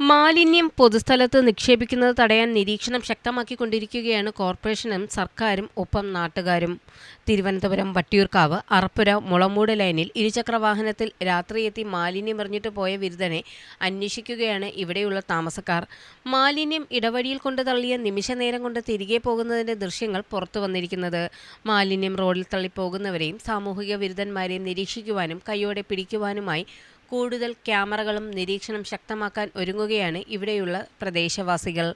മാലിന്യം പൊതുസ്ഥലത്ത് നിക്ഷേപിക്കുന്നത് തടയാൻ നിരീക്ഷണം ശക്തമാക്കിക്കൊണ്ടിരിക്കുകയാണ് കോർപ്പറേഷനും സർക്കാരും ഒപ്പം നാട്ടുകാരും. തിരുവനന്തപുരം വട്ടിയൂർക്കാവ് അറപ്പുര മുളമൂട് ലൈനിൽ ഇരുചക്രവാഹനത്തിൽ രാത്രിയെത്തി മാലിന്യം എറിഞ്ഞിട്ട് പോയ വിരുദ്ധനെ അന്വേഷിക്കുകയാണ് ഇവിടെയുള്ള താമസക്കാർ. മാലിന്യം ഇടവഴിയിൽ കൊണ്ട് തള്ളിയ നിമിഷ നേരം കൊണ്ട് തിരികെ പോകുന്നതിന്റെ ദൃശ്യങ്ങൾ പുറത്തു വന്നിരിക്കുന്നത്. മാലിന്യം റോഡിൽ തള്ളിപ്പോകുന്നവരെയും സാമൂഹിക വിരുദ്ധന്മാരെയും നിരീക്ഷിക്കുവാനും കൈയോടെ പിടിക്കുവാനുമായി കൂടുതൽ ക്യാമറകളും നിരീക്ഷണം ശക്തമാക്കാൻ ഒരുങ്ങുകയാണ് ഇവിടെയുള്ള പ്രദേശവാസികൾ.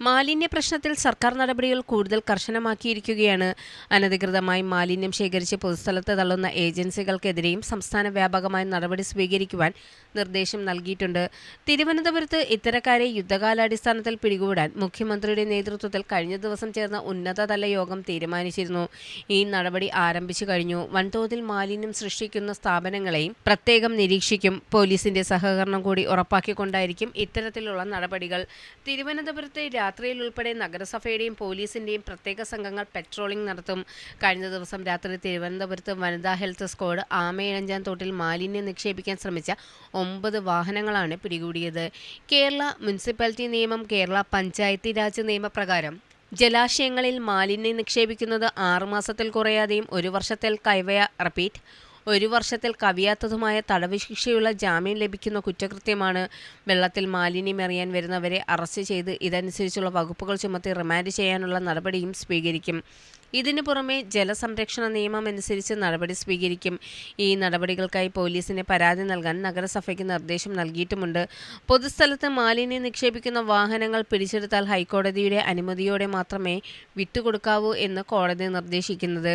മാലിന്യ പ്രശ്നത്തിൽ സർക്കാർ നടപടികൾ കൂടുതൽ കർശനമാക്കിയിരിക്കുകയാണ്. അനധികൃതമായി മാലിന്യം ശേഖരിച്ച് പൊതുസ്ഥലത്ത് തള്ളുന്ന ഏജൻസികൾക്കെതിരെയും സംസ്ഥാന വ്യാപകമായ നടപടി സ്വീകരിക്കുവാൻ നിർദ്ദേശം നൽകിയിട്ടുണ്ട്. തിരുവനന്തപുരത്ത് ഇത്തരക്കാരെ യുദ്ധകാലാടിസ്ഥാനത്തിൽ പിടികൂടാൻ മുഖ്യമന്ത്രിയുടെ നേതൃത്വത്തിൽ കഴിഞ്ഞ ദിവസം ചേർന്ന ഉന്നതതല യോഗം തീരുമാനിച്ചിരുന്നു. ഈ നടപടി ആരംഭിച്ചു കഴിഞ്ഞു. വൻതോതിൽ മാലിന്യം സൃഷ്ടിക്കുന്ന സ്ഥാപനങ്ങളെയും പ്രത്യേകം നിരീക്ഷിക്കും. പോലീസിന്റെ സഹകരണം കൂടി ഉറപ്പാക്കിക്കൊണ്ടായിരിക്കും ഇത്തരത്തിലുള്ള നടപടികൾ. തിരുവനന്തപുരത്തെ രാത്രിയിൽ ഉൾപ്പെടെ നഗരസഭയുടെയും പോലീസിന്റെയും പ്രത്യേക സംഘങ്ങൾ പെട്രോളിംഗ് നടത്തും. കഴിഞ്ഞ ദിവസം രാത്രി തിരുവനന്തപുരത്ത് വനിതാ ഹെൽത്ത് സ്ക്വാഡ് ആമയിഴഞ്ചാൻ തോട്ടിൽ മാലിന്യം നിക്ഷേപിക്കാൻ ശ്രമിച്ച ഒമ്പത് വാഹനങ്ങളാണ് പിടികൂടിയത്. കേരള മുനിസിപ്പാലിറ്റി നിയമം കേരള പഞ്ചായത്തി രാജ് നിയമപ്രകാരം ജലാശയങ്ങളിൽ മാലിന്യം നിക്ഷേപിക്കുന്നത് ആറുമാസത്തിൽ കുറയാതെയും ഒരു വർഷത്തിൽ കൈവയ റിപ്പീറ്റ് ഒരു വർഷത്തിൽ കവിയാത്തതുമായ തടവ് ശിക്ഷയുള്ള ജാമ്യം ലഭിക്കുന്ന കുറ്റകൃത്യമാണ് വെള്ളത്തിൽ മാലിന്യം എറിയാൻ വരുന്നവരെ അറസ്റ്റ് ചെയ്ത് ഇതനുസരിച്ചുള്ള വകുപ്പുകൾ ചുമത്തി റിമാൻഡ് ചെയ്യാനുള്ള നടപടിയും സ്വീകരിക്കും. ഇതിനു പുറമെ ജലസംരക്ഷണ നിയമം അനുസരിച്ച് നടപടി സ്വീകരിക്കും. ഈ നടപടികൾക്കായി പോലീസിന് പരാതി നൽകാൻ നഗരസഭയ്ക്ക് നിർദ്ദേശം നൽകിയിട്ടുമുണ്ട്. പൊതുസ്ഥലത്ത് മാലിന്യം നിക്ഷേപിക്കുന്ന വാഹനങ്ങൾ പിടിച്ചെടുത്താൽ ഹൈക്കോടതിയുടെ അനുമതിയോടെ മാത്രമേ വിട്ടുകൊടുക്കാവൂ എന്ന് കോടതി നിർദ്ദേശിക്കുന്നത്.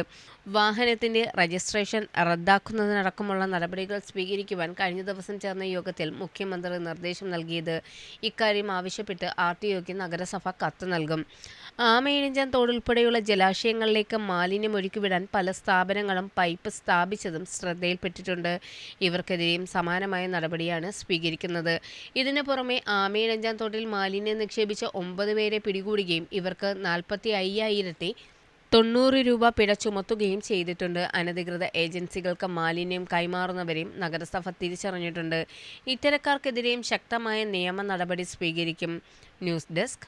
വാഹനത്തിന്റെ രജിസ്ട്രേഷൻ റദ്ദാക്കുന്നതിനടക്കമുള്ള നടപടികൾ സ്വീകരിക്കുവാൻ കഴിഞ്ഞ ദിവസം ചേർന്ന യോഗത്തിൽ മുഖ്യമന്ത്രി നിർദ്ദേശം നൽകിയത്. ഇക്കാര്യം ആവശ്യപ്പെട്ട് ആർ ടി ഒക്ക് നഗരസഭ കത്ത് നൽകും. ആമയിഴഞ്ചാൻ തോടുൾപ്പെടെയുള്ള ജലാശയങ്ങളിലേക്ക് മാലിന്യം ഒഴുക്കിവിടാൻ പല സ്ഥാപനങ്ങളും പൈപ്പ് സ്ഥാപിച്ചതും ശ്രദ്ധയിൽപ്പെട്ടിട്ടുണ്ട്. ഇവർക്കെതിരെയും സമാനമായ നടപടിയാണ് സ്വീകരിക്കുന്നത്. ഇതിനു പുറമെ ആമയിഴഞ്ചാൻ തോട്ടിൽ മാലിന്യം നിക്ഷേപിച്ച ഒമ്പത് പേരെ പിടികൂടുകയും ഇവർക്ക് നാൽപ്പത്തി അയ്യായിരത്തി തൊണ്ണൂറ് രൂപ പിഴ ചുമത്തുകയും ചെയ്തിട്ടുണ്ട്. അനധികൃത ഏജൻസികൾക്ക് മാലിന്യം കൈമാറുന്നവരെയും നഗരസഭ തിരിച്ചറിഞ്ഞിട്ടുണ്ട്. ഇത്തരക്കാർക്കെതിരെയും ശക്തമായ നിയമ നടപടി സ്വീകരിക്കും. News desk